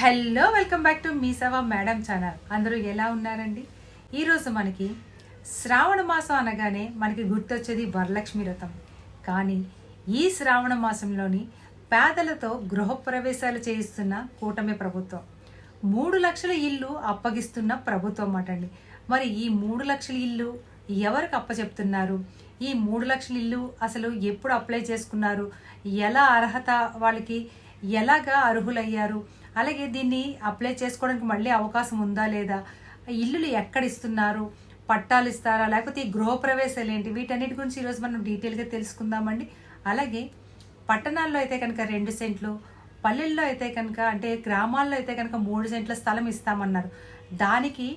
Hello welcome back to మీ సవా madam channel. అందరూ ఎలా ఉన్నారండి? ఈరోజు మనకి శ్రావణ మాసం అనగానే మనకి గుర్తొచ్చేది వరలక్ష్మి వ్రతం. కానీ ఈ శ్రావణ మాసంలోని పేదలతో గృహప్రవేశాలు చేయిస్తున్న కూటమి ప్రభుత్వం. మూడు లక్షల ఇల్లు అప్పగిస్తున్న ప్రభుత్వం అటండి. మరి ఈ మూడు లక్షల ఇల్లు ఎవరికి అప్పచెప్తున్నారు? ఈ మూడు లక్షల ఇల్లు అసలు ఎప్పుడు అప్లై చేసుకున్నారు? ఎలా అర్హత వాళ్ళకి? ఎలాగా అర్హులయ్యారు? అలాగే దీన్ని అప్లై చేసుకోవడానికి మళ్ళీ అవకాశం ఉందా లేదా? ఇల్లులు ఎక్కడ ఇస్తున్నారు? పట్టాలు ఇస్తారా? లేకపోతే ఈ గృహప్రవేశాలు ఏంటి? వీటన్నిటి గురించి ఈరోజు మనం డీటెయిల్గా తెలుసుకుందామండి. అలాగే పట్టణాల్లో అయితే కనుక రెండు సెంట్లు పల్లెల్లో అయితే కనుక అంటే గ్రామాల్లో అయితే కనుక మూడు సెంట్ల స్థలం ఇస్తామన్నారు. దానికి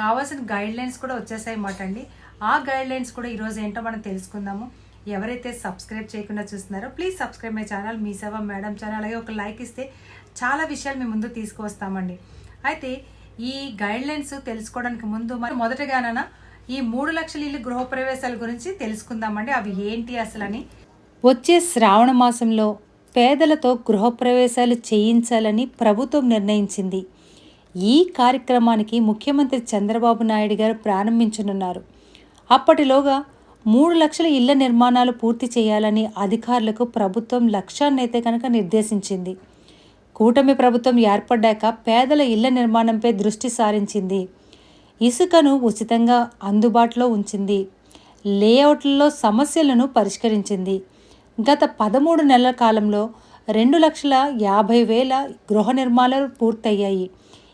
కావాల్సిన గైడ్ లైన్స్ కూడా వచ్చేసాయి మాట అండి ఆ గైడ్ లైన్స్ కూడా ఈరోజు ఏంటో మనం తెలుసుకుందాము. ఎవరైతే సబ్స్క్రైబ్ చేయకుండా చూస్తున్నారో ప్లీజ్ సబ్స్క్రైబ్ మై ఛానల్ మీ సేవ మేడం ఛానల్. అలాగే ఒక లైక్ ఇస్తే చాలా విషయాలు మీ ముందు తీసుకువస్తామండి. అయితే ఈ గైడ్లైన్స్ తెలుసుకోవడానికి ముందు మరి మొదటగానన ఈ మూడు లక్షల ఇల్లు గృహప్రవేశాల గురించి తెలుసుకుందామండి. అవి ఏంటి అసలని? వచ్చే శ్రావణ మాసంలో పేదలతో గృహప్రవేశాలు చేయించాలని ప్రభుత్వం నిర్ణయించింది. ఈ కార్యక్రమానికి ముఖ్యమంత్రి చంద్రబాబు నాయుడు గారు ప్రారంభించనున్నారు. అప్పటిలోగా మూడు లక్షల ఇళ్ళ నిర్మాణాలు పూర్తి చేయాలని అధికారులకు ప్రభుత్వం లక్ష్యాన్నైతే కనుక నిర్దేశించింది. కూటమి ప్రభుత్వం ఏర్పడ్డాక పేదల ఇళ్ళ నిర్మాణంపై దృష్టి సారించింది. ఇసుకను ఉచితంగా అందుబాటులో ఉంచింది. లేఅవుట్లలో సమస్యలను పరిష్కరించింది. గత పదమూడు నెలల కాలంలో రెండు లక్షల యాభై వేల గృహ నిర్మాణాలు పూర్తయ్యాయి.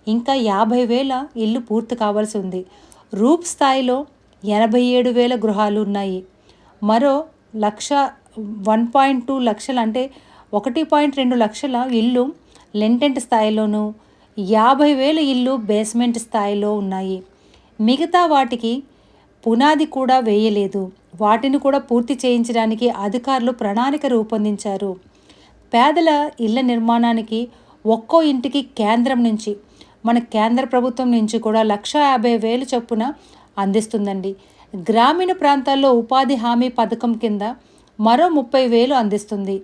ఇంకా యాభై వేల ఇల్లు పూర్తి కావాల్సి ఉంది. రూప్ స్థాయిలో ఎనభై ఏడు వేల గృహాలు ఉన్నాయి. మరో లక్ష వన్ పాయింట్ టూ లక్షలు అంటే ఒకటి పాయింట్ రెండు లక్షల ఇల్లు లెంటెంట్ స్థాయిలోనూ యాభై వేల ఇల్లు బేస్మెంట్ స్థాయిలో ఉన్నాయి. మిగతా వాటికి పునాది కూడా వేయలేదు. వాటిని కూడా పూర్తి చేయించడానికి అధికారులు ప్రణాళిక రూపొందించారు. పేదల ఇళ్ళ నిర్మాణానికి ఒక్కో ఇంటికి కేంద్రం నుంచి మన కేంద్ర ప్రభుత్వం నుంచి కూడా లక్ష యాభై వేలు చొప్పున అందిస్తుందండి. గ్రామీణ ప్రాంతాల్లో ఉపాధి హామీ పథకం కింద మరో ముప్పై వేలు అందిస్తుంది.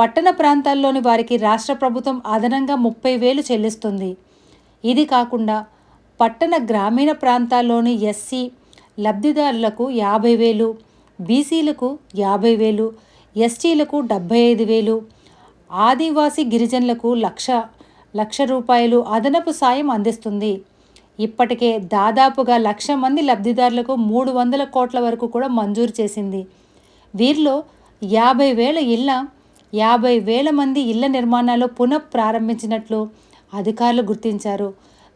పట్టణ ప్రాంతాల్లోని వారికి రాష్ట్ర ప్రభుత్వం అదనంగా ముప్పై వేలు చెల్లిస్తుంది. ఇది కాకుండా పట్టణ గ్రామీణ ప్రాంతాల్లోని ఎస్సీ లబ్ధిదారులకు యాభై వేలు బీసీలకు యాభై వేలు ఎస్టీలకు డెబ్భై ఐదు వేలు ఆదివాసీ గిరిజనులకు లక్ష లక్ష రూపాయలు అదనపు సాయం అందిస్తుంది. ఇప్పటికే దాదాపుగా లక్ష మంది లబ్ధిదారులకు మూడు వందల కోట్ల వరకు కూడా మంజూరు చేసింది. వీరిలో యాభై వేల ఇళ్ళ యాభై వేల మంది ఇళ్ళ నిర్మాణాలు పునః ప్రారంభించినట్లు అధికారులు గుర్తించారు.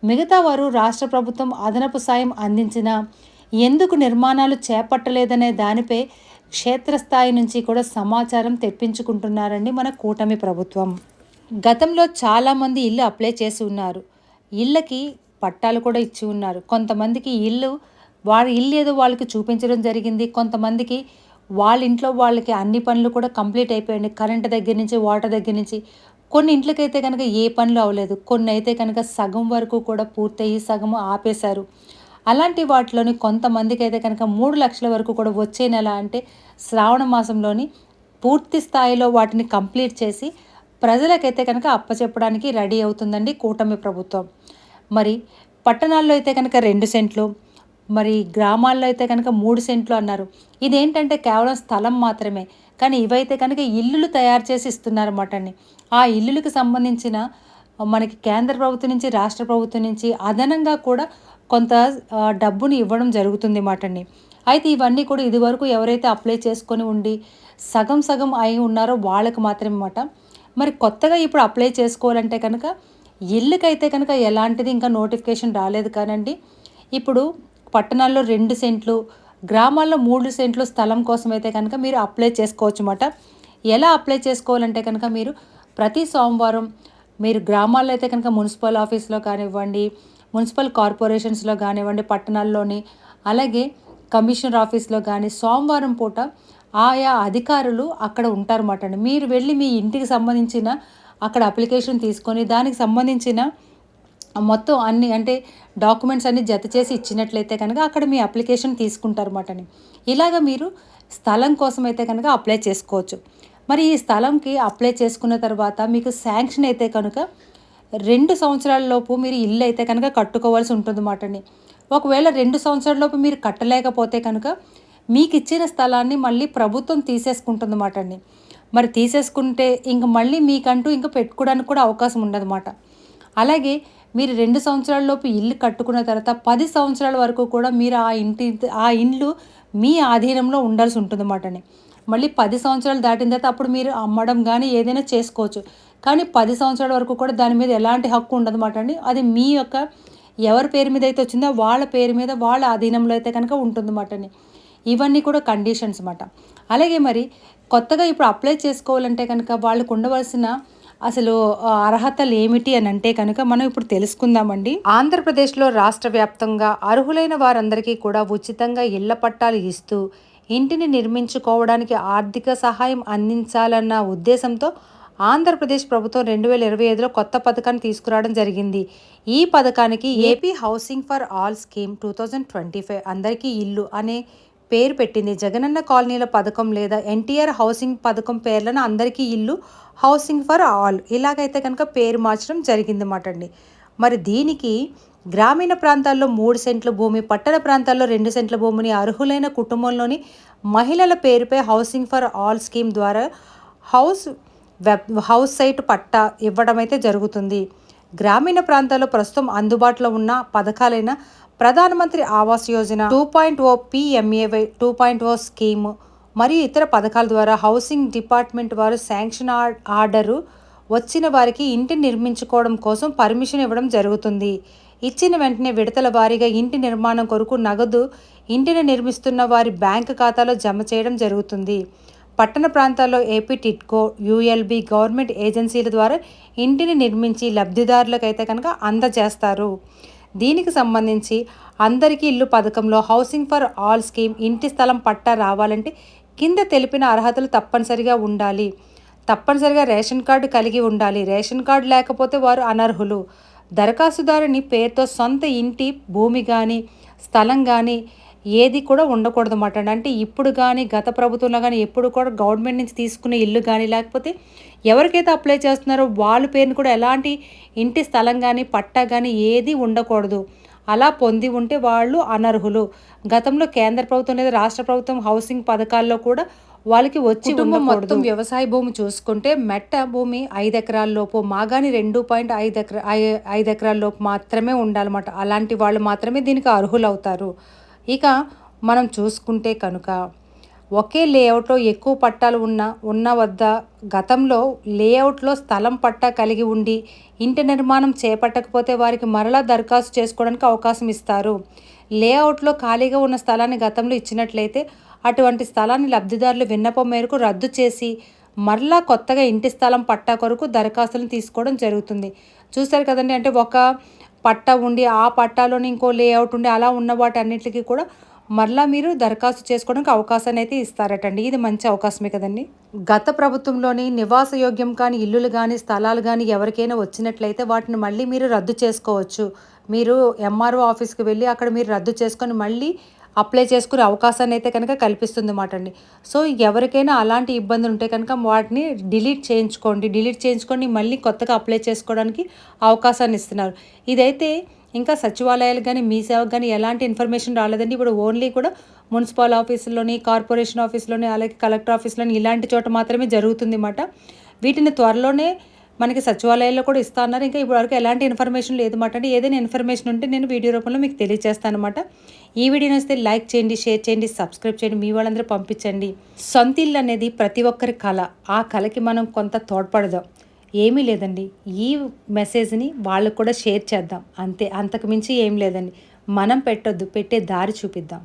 మిగతా వారు రాష్ట్ర ప్రభుత్వం అదనపు సాయం అందించినా ఎందుకు నిర్మాణాలు చేపట్టలేదనే దానిపై క్షేత్రస్థాయి నుంచి కూడా సమాచారం తెప్పించుకుంటున్నారండి మన కూటమి ప్రభుత్వం. గతంలో చాలామంది ఇల్లు అప్లై చేసి ఉన్నారు. ఇళ్ళకి పట్టాలు కూడా ఇచ్చి ఉన్నారు. కొంతమందికి ఇల్లు వారి ఇల్లు ఏదో వాళ్ళకి చూపించడం జరిగింది. కొంతమందికి వాళ్ళ ఇంట్లో వాళ్ళకి అన్ని పనులు కూడా కంప్లీట్ అయిపోయాయి కరెంట్ దగ్గర నుంచి వాటర్ దగ్గర నుంచి. కొన్ని ఇంట్లకైతే కనుక ఏ పనులు అవ్వలేదు. కొన్ని అయితే కనుక సగం వరకు కూడా పూర్తయి సగం ఆపేశారు. అలాంటి వాటిలోని కొంతమందికి అయితే కనుక మూడు లక్షల వరకు కూడా వచ్చే నెల అంటే శ్రావణ మాసంలోని పూర్తి స్థాయిలో వాటిని కంప్లీట్ చేసి ప్రజలకైతే కనుక అప్పచెప్పడానికి రెడీ అవుతుందండి కూటమి ప్రభుత్వం. మరి పట్టణాల్లో అయితే కనుక రెండు సెంట్లు మరి గ్రామాల్లో అయితే కనుక మూడు సెంట్లు అన్నారు. ఇదేంటంటే కేవలం స్థలం మాత్రమే. కానీ ఇవైతే కనుక ఇల్లులు తయారు చేసి ఇస్తున్నారన్నమాట అండి. ఆ ఇల్లులకు సంబంధించిన మనకి కేంద్ర ప్రభుత్వం నుంచి రాష్ట్ర ప్రభుత్వం నుంచి అదనంగా కూడా కొంత డబ్బును ఇవ్వడం జరుగుతుంది మాట అండి. అయితే ఇవన్నీ కూడా ఇదివరకు ఎవరైతే అప్లై చేసుకొని ఉండి సగం సగం అయి ఉన్నారో వాళ్ళకి మాత్రమే మాట మరి కొత్తగా ఇప్పుడు అప్లై చేసుకోవాలంటే కనుక ఇల్లుకైతే కనుక ఎలాంటిది ఇంకా నోటిఫికేషన్ రాలేదు కానండి. ఇప్పుడు పట్టణాల్లో రెండు సెంట్లు గ్రామాల్లో మూడు సెంట్లు స్థలం కోసం అయితే కనుక మీరు అప్లై చేసుకోవచ్చు అన్నమాట ఎలా అప్లై చేసుకోవాలంటే కనుక మీరు ప్రతి సోమవారం మీరు గ్రామాల్లో అయితే కనుక మున్సిపల్ ఆఫీస్లో కానివ్వండి మున్సిపల్ కార్పొరేషన్స్లో కానివ్వండి పట్టణాల్లోని అలాగే కమిషనర్ ఆఫీస్లో కానీ సోమవారం పూట ఆయా అధికారులు అక్కడ ఉంటారన్నమాట అండి మీరు వెళ్ళి మీ ఇంటికి సంబంధించిన అక్కడ అప్లికేషన్ తీసుకొని దానికి సంబంధించిన మొత్తం అన్ని అంటే డాక్యుమెంట్స్ అన్ని జత చేసి ఇచ్చినట్లయితే కనుక అక్కడ మీ అప్లికేషన్ తీసుకుంటారన్నమాట అని ఇలాగ మీరు స్థలం కోసం అయితే కనుక అప్లై చేసుకోవచ్చు. మరి ఈ స్థలంకి అప్లై చేసుకున్న తర్వాత మీకు శాంక్షన్ అయితే కనుక రెండు సంవత్సరాల లోపు మీరు ఇల్లు అయితే కనుక కట్టుకోవాల్సి ఉంటుంది అండి ఒకవేళ రెండు సంవత్సరాల లోపు మీరు కట్టలేకపోతే కనుక మీకు ఇచ్చిన స్థలాన్ని మళ్ళీ ప్రభుత్వం తీసేసుకుంటుందన్నమాట అండి మరి తీసేసుకుంటే ఇంక మళ్ళీ మీకంటూ ఇంకా పెట్టుకోవడానికి కూడా అవకాశం ఉండదన్నమాట. అలాగే మీరు రెండు సంవత్సరాలలోపు ఇల్లు కట్టుకున్న తర్వాత పది సంవత్సరాల వరకు కూడా మీరు ఆ ఇంటి ఆ ఇండ్లు మీ ఆధీనంలో ఉండాల్సి ఉంటుందన్నమాట అండి మళ్ళీ పది సంవత్సరాలు దాటిన తర్వాత అప్పుడు మీరు అమ్మడం కానీ ఏదైనా చేసుకోవచ్చు. కానీ పది సంవత్సరాల వరకు కూడా దాని మీద ఎలాంటి హక్కు ఉండదన్నమాట అండి. అది మీ యొక్క ఎవరి పేరు మీద అయితే వచ్చిందో వాళ్ళ పేరు మీద వాళ్ళ ఆధీనంలో అయితే కనుక ఉంటుందన్నమాట అండి ఇవన్నీ కూడా కండిషన్స్ అన్నమాట. అలాగే మరి కొత్తగా ఇప్పుడు అప్లై చేసుకోవాలంటే కనుక వాళ్ళకు ఉండవలసిన అసలు అర్హతలు ఏమిటి అని అంటే కనుక మనం ఇప్పుడు తెలుసుకుందామండి. ఆంధ్రప్రదేశ్లో రాష్ట్ర వ్యాప్తంగా అర్హులైన వారందరికీ కూడా ఉచితంగా ఇళ్ళ పట్టాలు ఇస్తూ ఇంటిని నిర్మించుకోవడానికి ఆర్థిక సహాయం అందించాలన్న ఉద్దేశంతో ఆంధ్రప్రదేశ్ ప్రభుత్వం రెండు వేల ఇరవై ఐదులో కొత్త పథకాన్ని తీసుకురావడం జరిగింది. ఈ పథకానికి AP housing for all scheme two thousand twenty five అందరికీ ఇల్లు అనే పేరు పెట్టింది. జగనన్న కాలనీల పథకం లేదా ఎన్టీఆర్ హౌసింగ్ పథకం పేర్లను అందరికీ ఇల్లు హౌసింగ్ ఫర్ ఆల్ ఇలాగైతే కనుక పేరు మార్చడం జరిగిందన్నమాట అండి. మరి దీనికి గ్రామీణ ప్రాంతాల్లో మూడు సెంట్ల భూమి పట్టణ ప్రాంతాల్లో రెండు సెంట్ల భూమిని అర్హులైన కుటుంబంలోని మహిళల పేరుపై హౌసింగ్ ఫర్ ఆల్ స్కీమ్ ద్వారా హౌస్ వెబ్ హౌస్ సైట్ పట్టా ఇవ్వడం అయితే జరుగుతుంది. గ్రామీణ ప్రాంతాల్లో ప్రస్తుతం అందుబాటులో ఉన్న పథకాలైన Pradhan Mantri Awas Yojana two point O PMAY two point O scheme మరియు ఇతర పథకాల ద్వారా హౌసింగ్ డిపార్ట్మెంట్ వారు శాంక్షన్ ఆర్- ఆర్డరు వచ్చిన వారికి ఇంటిని నిర్మించుకోవడం కోసం పర్మిషన్ ఇవ్వడం జరుగుతుంది. ఇచ్చిన వెంటనే విడతల వారీగా ఇంటి నిర్మాణం కొరకు నగదు ఇంటిని నిర్మిస్తున్న వారి బ్యాంకు ఖాతాలో జమ చేయడం జరుగుతుంది. పట్టణ ప్రాంతాల్లో ఏపీ టిట్కో యుఎల్బి గవర్నమెంట్ ఏజెన్సీల ద్వారా ఇంటిని నిర్మించి లబ్ధిదారులకు అయితే కనుక అందజేస్తారు. దీనికి సంబంధించి అందరికీ ఇల్లు పథకంలో హౌసింగ్ ఫర్ ఆల్ స్కీమ్ ఇంటి స్థలం పట్టా రావాలంటే కింద తెలిపిన అర్హతలు తప్పనిసరిగా ఉండాలి. తప్పనిసరిగా రేషన్ కార్డు కలిగి ఉండాలి. రేషన్ కార్డు లేకపోతే వారు అనర్హులు. దరఖాస్తుదారుని పేరుతో సొంత ఇంటి భూమి కానీ స్థలం కానీ ఏది కూడా ఉండకూడదు అన్నమాట అంటే ఇప్పుడు కానీ గత ప్రభుత్వంలో కానీ ఎప్పుడు కూడా గవర్నమెంట్ నుంచి తీసుకునే ఇల్లు కానీ లేకపోతే ఎవరికైతే అప్లై చేస్తున్నారో వాళ్ళ పేరుని కూడా ఎలాంటి ఇంటి స్థలం కానీ పట్టా కానీ ఏది ఉండకూడదు. అలా పొంది ఉంటే వాళ్ళు అనర్హులు. గతంలో కేంద్ర ప్రభుత్వం లేదా రాష్ట్ర ప్రభుత్వం హౌసింగ్ పథకాల్లో కూడా వాళ్ళకి వచ్చి మొత్తం వ్యవసాయ భూమి చూసుకుంటే మెట్ట భూమి ఐదు ఎకరాల లోపు మాగాని రెండు పాయింట్ ఐదు ఎకరా ఐదు ఎకరాల లోపు మాత్రమే ఉండాలన్నమాట. అలాంటి వాళ్ళు మాత్రమే దీనికి అర్హులు అవుతారు ఇక మనం చూసుకుంటే కనుక ఒకే లేఅవుట్లో ఎక్కువ పట్టాలు ఉన్న ఉన్న వద్ద గతంలో లేఅవుట్లో స్థలం పట్టా కలిగి ఉండి ఇంటి నిర్మాణం చేపట్టకపోతే వారికి మరలా దరఖాస్తు చేసుకోవడానికి అవకాశం ఇస్తారు. లేఅవుట్లో ఖాళీగా ఉన్న స్థలాన్ని గతంలో ఇచ్చినట్లయితే అటువంటి స్థలాన్ని లబ్ధిదారులు విన్నపం మేరకు రద్దు చేసి మరలా కొత్తగా ఇంటి స్థలం పట్టా కొరకు దరఖాస్తులను తీసుకోవడం జరుగుతుంది. చూశారు కదండి అంటే ఒక పట్టా ఉండి ఆ పట్టాలోని ఇంకో లేఅవుట్ ఉండి అలా ఉన్న వాటి అన్నిటికీ కూడా మరలా మీరు దరఖాస్తు చేసుకోవడానికి అవకాశాన్ని అయితే ఇస్తారటండి. ఇది మంచి అవకాశమే కదండి. గత ప్రభుత్వంలోని నివాస యోగ్యం కానీ ఇల్లులు కానీ స్థలాలు కానీ ఎవరికైనా వచ్చినట్లయితే వాటిని మళ్ళీ మీరు రద్దు చేసుకోవచ్చు. మీరు ఎంఆర్ఓ ఆఫీస్కి వెళ్ళి అక్కడ మీరు రద్దు చేసుకొని మళ్ళీ అప్లై చేసుకునే అవకాశాన్ని అయితే కనుక కల్పిస్తుంది అన్నమాట అండి. సో ఎవరికైనా అలాంటి ఇబ్బందులు ఉంటే కనుక వాటిని డిలీట్ చేయించుకోండి. డిలీట్ చేయించుకొని మళ్ళీ కొత్తగా అప్లై చేసుకోవడానికి అవకాశాన్ని ఇస్తున్నారు. ఇదైతే ఇంకా సచివాలయాలు కానీ మీ సేవకు కానీ ఎలాంటి ఇన్ఫర్మేషన్ రాలేదండి. ఇప్పుడు ఓన్లీ కూడా మున్సిపల్ ఆఫీసుల్లోని కార్పొరేషన్ ఆఫీస్లోని అలాగే కలెక్టర్ ఆఫీస్లోని ఇలాంటి చోట మాత్రమే జరుగుతుంది అన్నమాట వీటిని త్వరలోనే మనకి సచివాలయాల్లో కూడా ఇస్తా అన్నారు. ఇంకా ఇప్పుడు వరకు ఎలాంటి ఇన్ఫర్మేషన్ లేదు మాట అంటే ఏదైనా ఇన్ఫర్మేషన్ ఉంటే నేను వీడియో రూపంలో మీకు తెలియజేస్తాను అనమాట ఈ వీడియో నచ్చితే లైక్ చేయండి షేర్ చేయండి సబ్స్క్రైబ్ చేయండి మీ వాళ్ళందరూ పంపించండి. సొంత ఇల్లు అనేది ప్రతి ఒక్కరి కళ. ఆ కళకి మనం కొంత తోడ్పడదాం. ఏమీ లేదండి. ఈ మెసేజ్ని వాళ్ళకు కూడా షేర్ చేద్దాం. అంతే. అంతకుమించి ఏం లేదండి. మనం పెట్టొద్దు. పెట్టే దారి చూపిద్దాం.